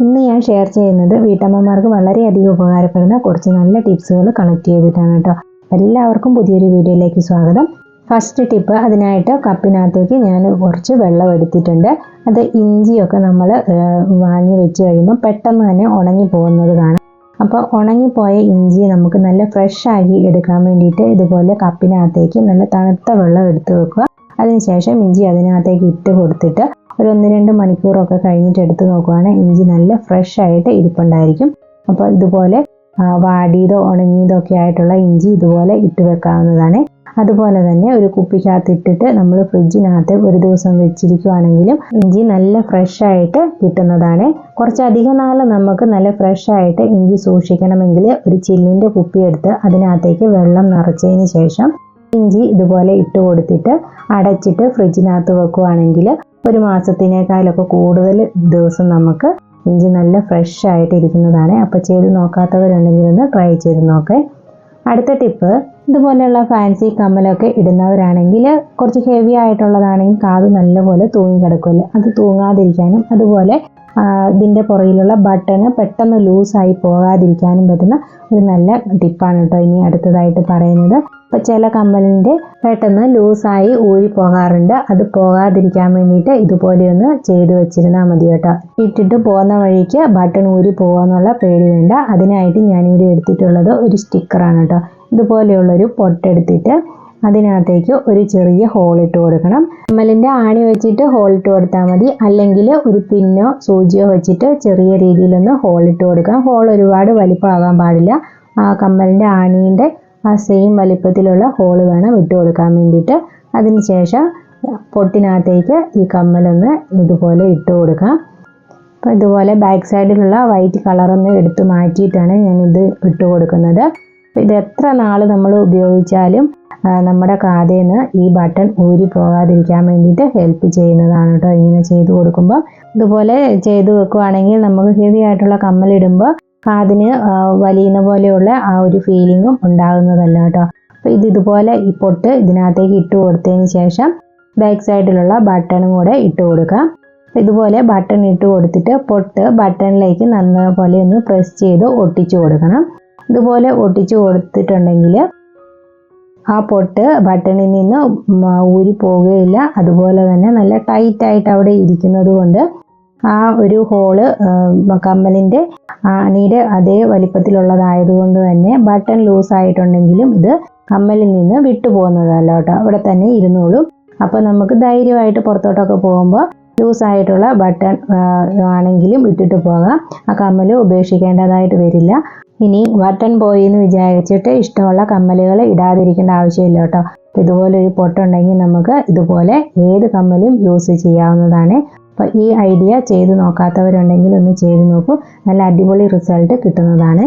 ഇന്ന് ഞാൻ ഷെയർ ചെയ്യുന്നത് വീട്ടമ്മമാർക്ക് വളരെയധികം ഉപകാരപ്പെടുന്ന കുറച്ച് നല്ല ടിപ്സുകൾ കളക്ട് ചെയ്തിട്ടാണ് കേട്ടോ എല്ലാവർക്കും പുതിയൊരു വീഡിയോയിലേക്ക് സ്വാഗതം. ഫസ്റ്റ് ടിപ്പ് അതിനായിട്ട് കപ്പിനകത്തേക്ക് ഞാൻ കുറച്ച് വെള്ളം എടുത്തിട്ടുണ്ട്. അത് ഇഞ്ചിയൊക്കെ നമ്മൾ വാങ്ങി വെച്ച് കഴിയുമ്പോൾ പെട്ടെന്ന് തന്നെ ഉണങ്ങി പോകുന്നത് കാണാം. അപ്പോൾ ഉണങ്ങിപ്പോയ ഇഞ്ചി നമുക്ക് നല്ല ഫ്രഷ് ആക്കി എടുക്കാൻ വേണ്ടിയിട്ട് ഇതുപോലെ കപ്പിനകത്തേക്ക് നല്ല തണുത്ത വെള്ളം എടുത്ത് വെക്കുക. അതിനുശേഷം ഇഞ്ചി അതിനകത്തേക്ക് ഇട്ട് കൊടുത്തിട്ട് ഒരു ഒന്ന് രണ്ട് മണിക്കൂറൊക്കെ കഴിഞ്ഞിട്ട് എടുത്ത് നോക്കുവാണെങ്കിൽ ഇഞ്ചി നല്ല ഫ്രഷ് ആയിട്ട് ഇരിപ്പുണ്ടായിരിക്കും. അപ്പോൾ ഇതുപോലെ വാടിയതോ ഉണങ്ങിയതോ ഒക്കെ ആയിട്ടുള്ള ഇഞ്ചി ഇതുപോലെ ഇട്ട് വെക്കാവുന്നതാണ്. അതുപോലെ തന്നെ ഒരു കുപ്പിക്കകത്ത് ഇട്ടിട്ട് നമ്മൾ ഫ്രിഡ്ജിനകത്ത് ഒരു ദിവസം വെച്ചിരിക്കുവാണെങ്കിലും ഇഞ്ചി നല്ല ഫ്രഷ് ആയിട്ട് കിട്ടുന്നതാണ്. കുറച്ചധികം നാൾ നമുക്ക് നല്ല ഫ്രഷ് ആയിട്ട് ഇഞ്ചി സൂക്ഷിക്കണമെങ്കിൽ ഒരു ചില്ലിന്റെ കുപ്പി എടുത്ത് അതിനകത്തേക്ക് വെള്ളം നിറച്ചതിന് ശേഷം ഇഞ്ചി ഇതുപോലെ ഇട്ട് കൊടുത്തിട്ട് അടച്ചിട്ട് ഫ്രിഡ്ജിനകത്ത് വെക്കുവാണെങ്കിൽ ഒരു മാസത്തിനേക്കാളൊക്കെ കൂടുതൽ ദിവസം നമുക്ക് ഇഞ്ചി നല്ല ഫ്രഷ് ആയിട്ട് ഇരിക്കുന്നതാണ്. അപ്പോൾ ചെയ്ത് നോക്കാത്തവരുണ്ടെങ്കിൽ ഒന്ന് ട്രൈ ചെയ്ത് നോക്കേ. അടുത്ത ടിപ്പ് ഇതുപോലെയുള്ള ഫാൻസി കമ്മലൊക്കെ ഇടുന്നവരാണെങ്കിൽ കുറച്ച് ഹെവി ആയിട്ടുള്ളതാണെങ്കിൽ കാത് നല്ലപോലെ തൂങ്ങി കിടക്കുമല്ലേ അത് തൂങ്ങാതിരിക്കാനും അതുപോലെ ഇതിന്റെ പുറകിലുള്ള ബട്ടണ് പെട്ടെന്ന് ലൂസായി പോകാതിരിക്കാനും പറ്റുന്ന ഒരു നല്ല ടിപ്പാണ് കേട്ടോ ഇനി അടുത്തതായിട്ട് പറയുന്നത്. അപ്പോൾ ചില കമ്മലിന്റെ പെട്ടെന്ന് ലൂസായി ഊരി പോകാറുണ്ട്. അത് പോകാതിരിക്കാൻ വേണ്ടിയിട്ട് ഇതുപോലെയൊന്ന് ചെയ്തു വെച്ചിരുന്നാൽ മതി കേട്ടോ. ഇട്ടിട്ട് പോകുന്ന വഴിക്ക് ബട്ടൺ ഊരി പോകാന്നുള്ള പേടി വേണ്ട. അതിനായിട്ട് ഞാനിവിടെ എടുത്തിട്ടുള്ളത് ഒരു സ്റ്റിക്കറാണ് കേട്ടോ. ഇതുപോലെയുള്ളൊരു പൊട്ടെടുത്തിട്ട് അതിനകത്തേക്ക് ഒരു ചെറിയ ഹോൾ ഇട്ട് കൊടുക്കണം. കമ്മലിന്റെ ആണി വെച്ചിട്ട് ഹോൾ ഇട്ട് കൊടുത്താൽ മതി. അല്ലെങ്കിൽ ഒരു പിന്നോ സൂചിയോ വെച്ചിട്ട് ചെറിയ രീതിയിലൊന്ന് ഹോൾ ഇട്ട് കൊടുക്കാം ഹോൾ ഒരുപാട് വലിപ്പമാകാൻ പാടില്ല. ആ കമ്മലിന്റെ ആണീന്റെ ആ സെയിം വലിപ്പത്തിലുള്ള ഹോൾ വേണം ഇട്ട് കൊടുക്കാൻ വേണ്ടിയിട്ട്. അതിനുശേഷം പൊട്ടിനകത്തേക്ക് ഈ കമ്മലൊന്ന് ഇതുപോലെ ഇട്ട് കൊടുക്കാം. അപ്പോൾ ഇതുപോലെ ബാക്ക് സൈഡിലുള്ള വൈറ്റ് കളറൊന്ന് എടുത്ത് മാറ്റിയിട്ടാണ് ഞാനിത് ഇട്ട് കൊടുക്കുന്നത്. ഇത് എത്ര നാൾ നമ്മൾ ഉപയോഗിച്ചാലും നമ്മുടെ കാതിൽ നിന്ന് ഈ ബട്ടൺ ഊരി പോകാതിരിക്കാൻ വേണ്ടിയിട്ട് ഹെൽപ്പ് ചെയ്യുന്നതാണ് കേട്ടോ ഇങ്ങനെ ചെയ്ത് കൊടുക്കുമ്പോൾ ഇതുപോലെ ചെയ്ത് വെക്കുവാണെങ്കിൽ നമുക്ക് ഹെവി ആയിട്ടുള്ള കമ്മലിടുമ്പോൾ കാതിന് വലിയുന്ന പോലെയുള്ള ആ ഒരു ഫീലിങ്ങും ഉണ്ടാകുന്നതല്ല കേട്ടോ അപ്പോൾ ഇത് ഇതുപോലെ ഈ പൊട്ട് ഇതിനകത്തേക്ക് ഇട്ട് കൊടുത്തതിന് ശേഷം ബാക്ക് സൈഡിലുള്ള ബട്ടണും കൂടെ ഇട്ട് കൊടുക്കാം. ഇതുപോലെ ബട്ടൺ ഇട്ട് കൊടുത്തിട്ട് പൊട്ട് ബട്ടണിലേക്ക് നന്നപോലെ ഒന്ന് പ്രസ് ചെയ്ത് ഒട്ടിച്ചു കൊടുക്കണം. ഇതുപോലെ ഒട്ടിച്ചു കൊടുത്തിട്ടുണ്ടെങ്കിൽ ആ പൊട്ട് ബട്ടണിൽ നിന്ന് ഊരി പോവുകയില്ല. അതുപോലെ തന്നെ നല്ല ടൈറ്റായിട്ട് അവിടെ ഇരിക്കുന്നത് കൊണ്ട് ആ ഒരു ഹോൾ കമ്മലിന്റെ ആണിയുടെ അതേ വലിപ്പത്തിലുള്ളതായതുകൊണ്ട് തന്നെ ബട്ടൺ ലൂസ് ആയിട്ടുണ്ടെങ്കിലും ഇത് കമ്മലിൽ നിന്ന് വിട്ടുപോകുന്നതല്ല കേട്ടോ. അവിടെ തന്നെ ഇരുന്നോളും. അപ്പോൾ നമുക്ക് ധൈര്യമായിട്ട് പുറത്തോട്ടൊക്കെ പോകുമ്പോൾ ലൂസ് ആയിട്ടുള്ള ബട്ടൺ ആണെങ്കിലും ഇട്ടിട്ട് പോകാം. ആ കമ്മൽ ഉപേക്ഷിക്കേണ്ടതായിട്ട് വരില്ല. ഇനി ബട്ടൺ പോയി എന്ന് വിചാരിച്ചിട്ട് ഇഷ്ടമുള്ള കമ്മലുകൾ ഇടാതിരിക്കേണ്ട ആവശ്യമില്ല കേട്ടോ. ഇതുപോലെ ഒരു പൊട്ടുണ്ടെങ്കിൽ നമുക്ക് ഇതുപോലെ ഏത് കമ്മലും യൂസ് ചെയ്യാവുന്നതാണ്. അപ്പോൾ ഈ ഐഡിയ ചെയ്ത് നോക്കാത്തവരുണ്ടെങ്കിൽ ഒന്ന് ചെയ്ത് നോക്കൂ. നല്ല അടിപൊളി റിസൾട്ട് കിട്ടുന്നതാണ്.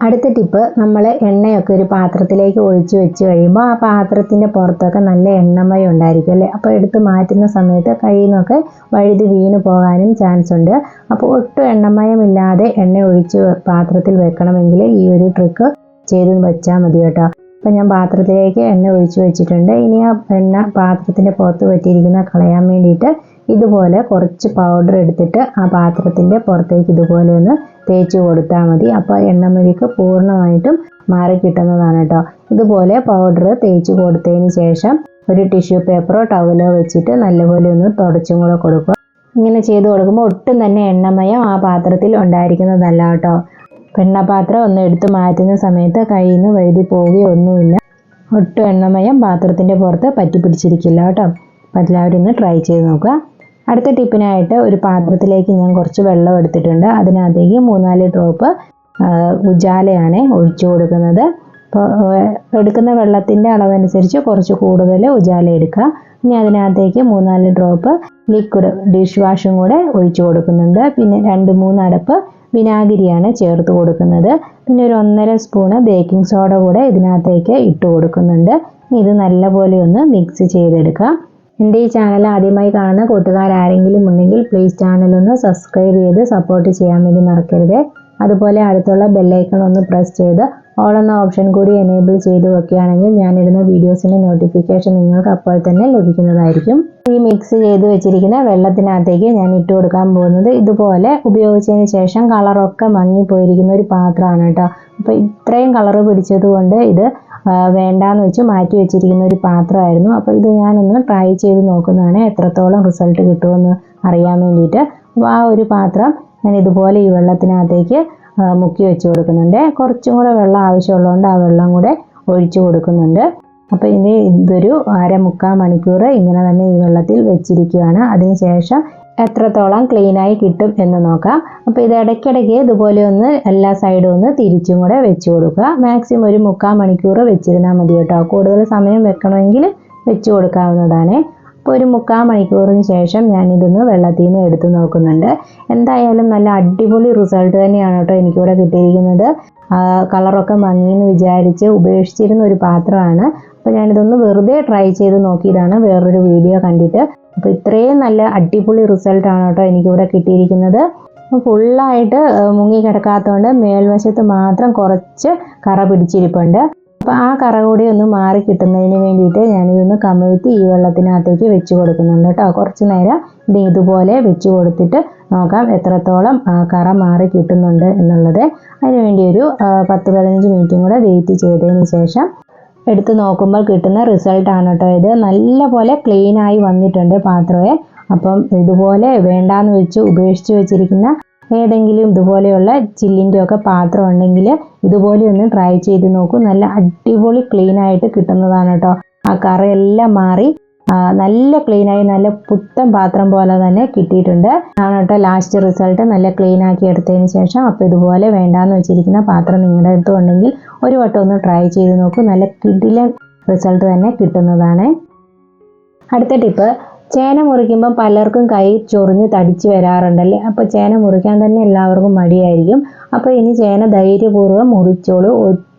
അടുത്ത ടിപ്പ് നമ്മൾ എണ്ണയൊക്കെ ഒരു പാത്രത്തിലേക്ക് ഒഴിച്ചു വെച്ച് കഴിയുമ്പോൾ ആ പാത്രത്തിന്റെ പുറത്തൊക്കെ നല്ല എണ്ണമയം ഉണ്ടായിരിക്കും അല്ലേ? അപ്പോൾ എടുത്ത് മാറ്റുന്ന സമയത്ത് കയ്യിൽ നിന്നൊക്കെ വഴുതി വീണ് പോകാനും ചാൻസ് ഉണ്ട്. അപ്പോൾ ഒട്ടും എണ്ണമയമില്ലാതെ എണ്ണ ഒഴിച്ച് പാത്രത്തിൽ വെക്കണമെങ്കിൽ ഈ ഒരു ട്രിക്ക് ചെയ്ത് വെച്ചാൽ മതി കേട്ടോ. അപ്പോൾ ഞാൻ പാത്രത്തിലേക്ക് എണ്ണ ഒഴിച്ച് വെച്ചിട്ടുണ്ട്. ഇനി ആ എണ്ണ പാത്രത്തിന്റെ പുറത്ത് പറ്റിയിരിക്കുന്ന കളയാൻ വേണ്ടിയിട്ട് ഇതുപോലെ കുറച്ച് പൗഡർ എടുത്തിട്ട് ആ പാത്രത്തിന്റെ പുറത്തേക്ക് ഇതുപോലെ ഒന്ന് തേച്ച് കൊടുത്താൽ മതി. അപ്പോൾ എണ്ണമെഴുക്ക് പൂർണമായിട്ടും മാറി കിട്ടുന്നതാണ് കേട്ടോ. ഇതുപോലെ പൗഡർ തേച്ച് കൊടുത്തതിന് ശേഷം ഒരു ടിഷ്യൂ പേപ്പറോ ടവലോ വെച്ചിട്ട് നല്ലപോലെ ഒന്ന് തുടച്ചും കൂടെ കൊടുക്കുക. ഇങ്ങനെ ചെയ്ത് കൊടുക്കുമ്പോൾ ഒട്ടും തന്നെ എണ്ണമയം ആ പാത്രത്തിൽ ഉണ്ടായിരിക്കുന്നതല്ല കേട്ടോ. എണ്ണപാത്രം ഒന്ന് എടുത്ത് മാറ്റുന്ന സമയത്ത് കയ്യിൽ നിന്ന് വഴുതി പോവുകയോ ഒന്നുമില്ല. ഒട്ടും എണ്ണമയം പാത്രത്തിന്റെ പുറത്ത് പറ്റി പിടിച്ചിരിക്കില്ല കേട്ടോ. അപ്പോൾ എല്ലാവരും ഒന്ന് ട്രൈ ചെയ്ത് നോക്കുക. അടുത്ത ടിപ്പിനായിട്ട് ഒരു പാത്രത്തിലേക്ക് ഞാൻ കുറച്ച് വെള്ളം എടുത്തിട്ടുണ്ട്. അതിനകത്തേക്ക് മൂന്നാൽ ഡ്രോപ്പ് ഉജാലയാണ് ഒഴിച്ചു കൊടുക്കുന്നത്. അപ്പോൾ എടുക്കുന്ന വെള്ളത്തിന്റെ അളവനുസരിച്ച് കുറച്ച് കൂടുതൽ ഉജാല എടുക്കുക. ഇനി അതിനകത്തേക്ക് മൂന്നാൽ ഡ്രോപ്പ് ലിക്വിഡ് ഡിഷ് വാഷും കൂടെ ഒഴിച്ചു കൊടുക്കുന്നുണ്ട്. പിന്നെ രണ്ട് മൂന്ന് അടപ്പ് വിനാഗിരിയാണ് ചേർത്ത് കൊടുക്കുന്നത്. പിന്നെ ഒരു ഒന്നര സ്പൂണ് ബേക്കിംഗ് സോഡ കൂടെ ഇതിനകത്തേക്ക് ഇട്ട് കൊടുക്കുന്നുണ്ട്. ഇത് നല്ലപോലെ ഒന്ന് മിക്സ് ചെയ്തെടുക്കുക. എന്റെ ഈ ചാനൽ ആദ്യമായി കാണുന്ന കൂട്ടുകാരാരെങ്കിലും ഉണ്ടെങ്കിൽ പ്ലീസ് ചാനൽ ഒന്ന് സബ്സ്ക്രൈബ് ചെയ്ത് സപ്പോർട്ട് ചെയ്യാൻ വേണ്ടി മറക്കരുത്. അതുപോലെ അടുത്തുള്ള ബെല്ലൈക്കൺ ഒന്ന് പ്രസ് ചെയ്ത് ഓൾ എന്ന ഓപ്ഷൻ കൂടി എനേബിൾ ചെയ്ത് വെക്കുകയാണെങ്കിൽ ഞാനിടുന്ന വീഡിയോസിന്റെ നോട്ടിഫിക്കേഷൻ നിങ്ങൾക്ക് അപ്പോൾ തന്നെ ലഭിക്കുന്നതായിരിക്കും. ഈ മിക്സ് ചെയ്ത് വെച്ചിരിക്കുന്ന വെള്ളത്തിനകത്തേക്ക് ഞാൻ ഇട്ട് കൊടുക്കാൻ പോകുന്നത് ഇതുപോലെ ഉപയോഗിച്ചതിന് ശേഷം കളറൊക്കെ മങ്ങിപ്പോയിരിക്കുന്ന ഒരു പാത്രമാണ് കേട്ടോ. അപ്പോൾ ഇത്രയും കളറ് പിടിച്ചത് കൊണ്ട് ഇത് വേണ്ടാന്ന് വെച്ച് മാറ്റി വെച്ചിരിക്കുന്ന ഒരു പാത്രമായിരുന്നു. അപ്പോൾ ഇത് ഞാനൊന്ന് ട്രൈ ചെയ്ത് നോക്കുന്നതാണ് എത്രത്തോളം റിസൾട്ട് കിട്ടുമെന്ന് അറിയാൻ വേണ്ടിയിട്ട്. അപ്പോൾ ആ ഒരു പാത്രം ഞാൻ ഇതുപോലെ ഈ വെള്ളത്തിനകത്തേക്ക് മുക്കി വെച്ച് കൊടുക്കുന്നുണ്ട്. കുറച്ചും കൂടെ വെള്ളം ആവശ്യമുള്ളതുകൊണ്ട് ആ വെള്ളം കൂടെ ഒഴിച്ചു കൊടുക്കുന്നുണ്ട്. അപ്പോൾ ഇനി ഇതൊരു അര മുക്കാൽ മണിക്കൂർ ഇങ്ങനെ തന്നെ ഈ വെള്ളത്തിൽ വെച്ചിരിക്കുകയാണ് അതിനുശേഷം എത്രത്തോളം ക്ലീനായി കിട്ടും എന്ന് നോക്കാം. അപ്പോൾ ഇത് ഇടയ്ക്കിടയ്ക്ക് ഇതുപോലെ ഒന്ന് എല്ലാ സൈഡും ഒന്ന് തിരിച്ചും കൂടെ വെച്ച് കൊടുക്കുക. മാക്സിമം ഒരു മുക്കാൽ മണിക്കൂർ വെച്ചിരുന്നാൽ മതി കേട്ടോ. കൂടുതൽ സമയം വെക്കണമെങ്കിൽ വെച്ച് കൊടുക്കാവുന്നതാണ്. അപ്പോൾ ഒരു മുക്കാൽ മണിക്കൂറിന് ശേഷം ഞാൻ ഞാനിതൊന്ന് വെള്ളത്തിൽ നിന്ന് എടുത്ത് നോക്കുന്നുണ്ട്. എന്തായാലും നല്ല അടിപൊളി റിസൾട്ട് തന്നെയാണ് കേട്ടോ എനിക്കിവിടെ കിട്ടിയിരിക്കുന്നത്. കളറൊക്കെ മങ്ങിയെന്ന് വിചാരിച്ച് ഉപേക്ഷിച്ചിരുന്ന ഒരു പാത്രമാണ്. അപ്പോൾ ഞാനിതൊന്ന് വെറുതെ ട്രൈ ചെയ്ത് നോക്കിയതാണ് വേറൊരു വീഡിയോ കണ്ടിട്ട്. അപ്പോൾ ഇത്രയും നല്ല അടിപൊളി റിസൾട്ടാണ് കേട്ടോ എനിക്കിവിടെ കിട്ടിയിരിക്കുന്നത്. ഫുള്ളായിട്ട് മുങ്ങി കിടക്കാത്തതുകൊണ്ട് മേൽവശത്ത് മാത്രം കുറച്ച് കറ പിടിച്ചിരിപ്പുണ്ട്. അപ്പോൾ ആ കറ കൂടി ഒന്ന് മാറി കിട്ടുന്നതിന് വേണ്ടിയിട്ട് ഞാനിതൊന്ന് കമിഴ്ത്തി ഈ വെള്ളത്തിനകത്തേക്ക് വെച്ച് കൊടുക്കുന്നുണ്ട് കേട്ടോ. കുറച്ച് നേരം ഇത് ഇതുപോലെ വെച്ച് കൊടുത്തിട്ട് നോക്കാം എത്രത്തോളം കറ മാറി കിട്ടുന്നുണ്ട് എന്നുള്ളത്. അതിനുവേണ്ടി ഒരു പത്ത് പതിനഞ്ച് മിനിറ്റും കൂടെ വെയിറ്റ് ചെയ്തതിന് ശേഷം എടുത്ത് നോക്കുമ്പോൾ കിട്ടുന്ന റിസൾട്ടാണ് കേട്ടോ ഇത്. നല്ല പോലെ ക്ലീൻ ആയി വന്നിട്ടുണ്ട് പാത്രമേ. അപ്പം ഇതുപോലെ വേണ്ടാന്ന് വെച്ച് ഉപേക്ഷിച്ച് വെച്ചിരിക്കുന്ന ഏതെങ്കിലും ഇതുപോലെയുള്ള ചില്ലിന്റെ ഒക്കെ പാത്രം ഉണ്ടെങ്കിൽ ഇതുപോലെ ഒന്ന് ട്രൈ ചെയ്ത് നോക്കൂ. നല്ല അടിപൊളി ക്ലീൻ ആയിട്ട് കിട്ടുന്നതാണ് കേട്ടോ ആ കറയെല്ലാം മാറി നല്ല ക്ലീനായി നല്ല പുത്തൻ പാത്രം പോലെ തന്നെ കിട്ടിയിട്ടുണ്ട്. ആണ് കേട്ടോ ലാസ്റ്റ് റിസൾട്ട് നല്ല ക്ലീൻ ആക്കി എടുത്തതിന് ശേഷം അപ്പോൾ ഇതുപോലെ വേണ്ടാന്ന് വെച്ചിരിക്കുന്ന പാത്രം നിങ്ങളുടെ അടുത്ത് ഉണ്ടെങ്കിൽ ഒരു വട്ടം ഒന്ന് ട്രൈ ചെയ്ത് നോക്കൂ. നല്ല കിടിലൻ റിസൾട്ട് തന്നെ കിട്ടുന്നതാണ്. അടുത്ത ടിപ്പ് ചേന മുറിക്കുമ്പോൾ പലർക്കും കൈ ചൊറിഞ്ഞ് തടിച്ച് വരാറുണ്ടല്ലേ അപ്പോൾ ചേന മുറിക്കാൻ തന്നെ എല്ലാവർക്കും മടിയായിരിക്കും. അപ്പോൾ ഇനി ചേന ധൈര്യപൂർവം മുറിച്ചോളൂ.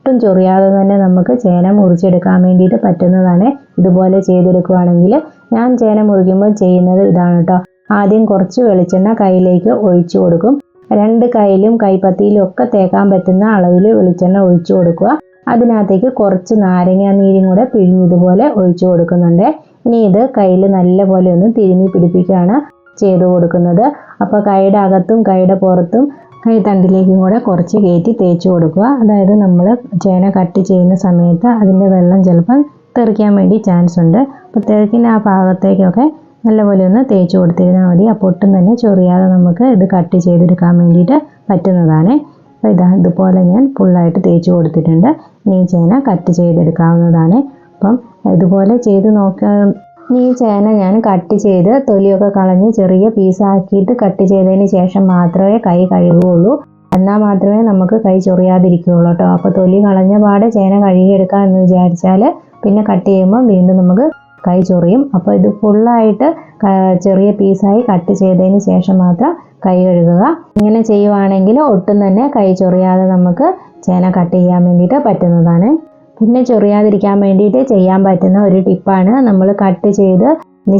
ഒട്ടും ചൊറിയാതെ തന്നെ നമുക്ക് ചേന മുറിച്ചെടുക്കാൻ വേണ്ടിയിട്ട് പറ്റുന്നതാണ് ഇതുപോലെ ചെയ്തെടുക്കുകയാണെങ്കിൽ ഞാൻ ചേന മുറിക്കുമ്പോൾ ചെയ്യുന്നത് ഇതാണ് കേട്ടോ. ആദ്യം കുറച്ച് വെളിച്ചെണ്ണ കയ്യിലേക്ക് ഒഴിച്ചു കൊടുക്കും. രണ്ട് കൈയിലും കൈപ്പത്തിയിലും ഒക്കെ തേക്കാൻ പറ്റുന്ന അളവിൽ വെളിച്ചെണ്ണ ഒഴിച്ചു കൊടുക്കുക. അതിനകത്തേക്ക് കുറച്ച് നാരങ്ങ നീരും കൂടെ പിഴിഞ്ഞതുപോലെ ഒഴിച്ചു കൊടുക്കുന്നുണ്ട്. ഇനി ഇത് കയ്യിൽ നല്ലപോലെ ഒന്ന് തിരുമ്മി പിടിപ്പിക്കുകയാണ് ചെയ്തു കൊടുക്കുന്നത്. അപ്പോൾ കൈയുടെ അകത്തും കൈയുടെ പുറത്തും കൈ തണ്ടിലേക്കും കൂടെ കുറച്ച് കയറ്റി തേച്ച് കൊടുക്കുക. അതായത് നമ്മൾ ചേന കട്ട് ചെയ്യുന്ന സമയത്ത് അതിന്റെ വെള്ളം ചിലപ്പം തെറിക്കാൻ വേണ്ടി ചാൻസ് ഉണ്ട്. അപ്പോൾ തെറിക്കുന്ന ആ ഭാഗത്തേക്കൊക്കെ നല്ലപോലെ ഒന്ന് തേച്ച് കൊടുത്തിരുന്നാൽ മതി. അപ്പോൾ ഒട്ടും തന്നെ ചൊറിയാതെ നമുക്ക് ഇത് കട്ട് ചെയ്തെടുക്കാൻ വേണ്ടിയിട്ട് പറ്റുന്നതാണ്. അപ്പോൾ ഇതാ ഇതുപോലെ ഞാൻ ഫുള്ളായിട്ട് തേച്ച് കൊടുത്തിട്ടുണ്ട്. ഇനി ചേന കട്ട് ചെയ്തെടുക്കാവുന്നതാണ്. അപ്പം ഇതുപോലെ ചെയ്ത് നോക്കാൻ ഈ ചേന ഞാൻ കട്ട് ചെയ്ത് തൊലിയൊക്കെ കളഞ്ഞ് ചെറിയ പീസാക്കിയിട്ട് കട്ട് ചെയ്തതിന് ശേഷം മാത്രമേ കൈ കഴുകുകയുള്ളൂ. എന്നാൽ മാത്രമേ നമുക്ക് കൈ ചൊറിയാതിരിക്കുകയുള്ളൂ കേട്ടോ. അപ്പോൾ തൊലി കളഞ്ഞ പാടെ ചേന കഴുകിയെടുക്കാം എന്ന് വിചാരിച്ചാൽ പിന്നെ കട്ട് ചെയ്യുമ്പോൾ വീണ്ടും നമുക്ക് കൈ ചൊറിയും. അപ്പോൾ ഇത് ഫുള്ളായിട്ട് ചെറിയ പീസായി കട്ട് ചെയ്തതിന് ശേഷം മാത്രം കൈ കഴുകുക. ഇങ്ങനെ ചെയ്യുവാണെങ്കിൽ ഒട്ടും തന്നെ കൈ ചൊറിയാതെ നമുക്ക് ചേന കട്ട് ചെയ്യാൻ വേണ്ടിയിട്ട് പറ്റുന്നതാണ്. പിന്നെ ചൊറിയാതിരിക്കാൻ വേണ്ടിയിട്ട് ചെയ്യാൻ പറ്റുന്ന ഒരു ടിപ്പാണ് നമ്മൾ കട്ട് ചെയ്ത്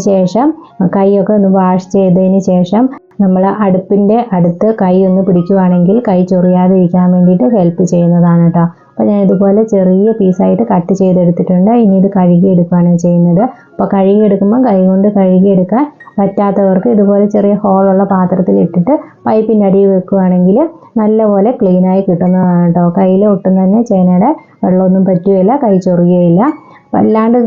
ശേഷം കൈയൊക്കെ ഒന്ന് വാഷ് ചെയ്തതിന് ശേഷം നമ്മൾ അടുപ്പിന്റെ അടുത്ത് കൈ ഒന്ന് പിടിക്കുവാണെങ്കിൽ കൈ ചൊറിയാതിരിക്കാൻ വേണ്ടിയിട്ട് ഹെൽപ്പ് ചെയ്യുന്നതാണ് കേട്ടോ. അപ്പോൾ ഞാൻ ഇതുപോലെ ചെറിയ പീസായിട്ട് കട്ട് ചെയ്തെടുത്തിട്ടുണ്ട്. ഇനി ഇത് കഴുകിയെടുക്കുകയാണ് ചെയ്യുന്നത്. അപ്പോൾ കഴുകിയെടുക്കുമ്പോൾ കൈ കൊണ്ട് കഴുകിയെടുക്കാൻ പറ്റാത്തവർക്ക് ഇതുപോലെ ചെറിയ ഹോളുള്ള പാത്രത്തിൽ ഇട്ടിട്ട് പൈപ്പിന്റെ അടിയിൽ വെക്കുകയാണെങ്കിൽ നല്ലപോലെ ക്ലീനായി കിട്ടുന്നതാണ് കേട്ടോ. കയ്യിൽ ഒട്ടും തന്നെ ചേനയുടെ വെള്ളമൊന്നും പറ്റുകയില്ല കൈ ചൊറിയുകയില്ല. വല്ലാണ്ട്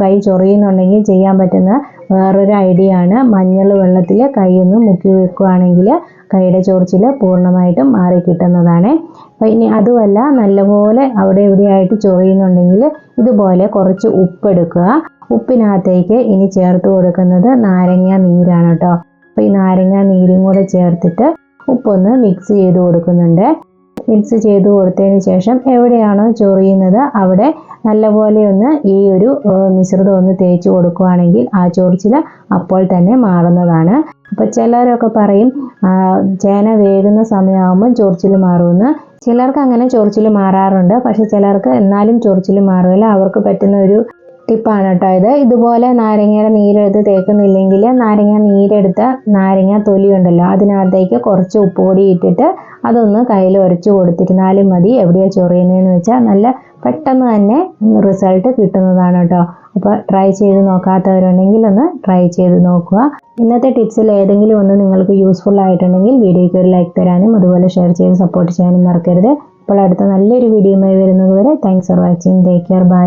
കൈ ചൊറിയുന്നുണ്ടെങ്കിൽ ചെയ്യാൻ പറ്റുന്ന വേറൊരു ഐഡിയ ആണ്. മഞ്ഞൾ വെള്ളത്തിൽ കൈ ഒന്ന് മുക്കി വെക്കുകയാണെങ്കിൽ കൈയുടെ ചൊറിച്ചിൽ പൂർണമായിട്ടും മാറി കിട്ടുന്നതാണ്. അപ്പോൾ ഇനി അതുമല്ല നല്ലപോലെ അവിടെ ഇവിടെയായിട്ട് ചൊറിയുന്നുണ്ടെങ്കിൽ ഇതുപോലെ കുറച്ച് ഉപ്പെടുക്കുക. ഉപ്പിനകത്തേക്ക് ഇനി ചേർത്ത് കൊടുക്കുന്നത് നാരങ്ങ നീരാണ് കേട്ടോ. അപ്പോൾ ഈ നാരങ്ങ നീരും കൂടെ ചേർത്തിട്ട് ഉപ്പൊന്ന് മിക്സ് ചെയ്ത് കൊടുക്കുന്നുണ്ട്. മിക്സ് ചെയ്ത് കൊടുത്തതിന് ശേഷം എവിടെയാണോ ചൊറിയുന്നത് അവിടെ നല്ലപോലെ ഒന്ന് ഈ ഒരു മിശ്രിതം ഒന്ന് തേച്ച് കൊടുക്കുകയാണെങ്കിൽ ആ ചൊറിച്ചിൽ അപ്പോൾ തന്നെ മാറുന്നതാണ്. അപ്പോൾ ചിലരൊക്കെ പറയും ചേന വേകുന്ന സമയമാകുമ്പോൾ ചൊറിച്ചിൽ മാറുമെന്ന്. ചിലർക്ക് അങ്ങനെ ചൊറിച്ചിൽ മാറാറുണ്ട്. പക്ഷെ ചിലർക്ക് എന്നാലും ചൊറിച്ചിൽ മാറില്ല അവർക്ക് പറ്റുന്ന ഒരു ടിപ്പാണ് കേട്ടോ ഇത്. ഇതുപോലെ നാരങ്ങയുടെ നീരെടുത്ത് തേക്കുന്നില്ലെങ്കിൽ നാരങ്ങ നീരെടുത്ത നാരങ്ങ തൊലി ഉണ്ടല്ലോ അതിനകത്തേക്ക് കുറച്ച് ഉപ്പ് പൊടി ഇട്ടിട്ട് അതൊന്ന് കയ്യിൽ ഉരച്ച് കൊടുത്തിരുന്നാലും മതി. എവിടെയാണ് ചൊറിയുന്നതെന്ന് വെച്ചാൽ നല്ല പെട്ടെന്ന് തന്നെ റിസൾട്ട് കിട്ടുന്നതാണ് കേട്ടോ. അപ്പോൾ ട്രൈ ചെയ്ത് നോക്കാത്തവരുണ്ടെങ്കിൽ ഒന്ന് ട്രൈ ചെയ്ത് നോക്കുക. ഇന്നത്തെ ടിപ്സിൽ ഏതെങ്കിലും ഒന്ന് നിങ്ങൾക്ക് യൂസ്ഫുൾ ആയിട്ടുണ്ടെങ്കിൽ വീഡിയോയ്ക്ക് ഒരു ലൈക്ക് തരാനും അതുപോലെ ഷെയർ ചെയ്ത് സപ്പോർട്ട് ചെയ്യാനും മറക്കരുത്. അപ്പോൾ അടുത്ത നല്ലൊരു വീഡിയോയുമായി വരുന്നത് വരെ thanks for watching take care bye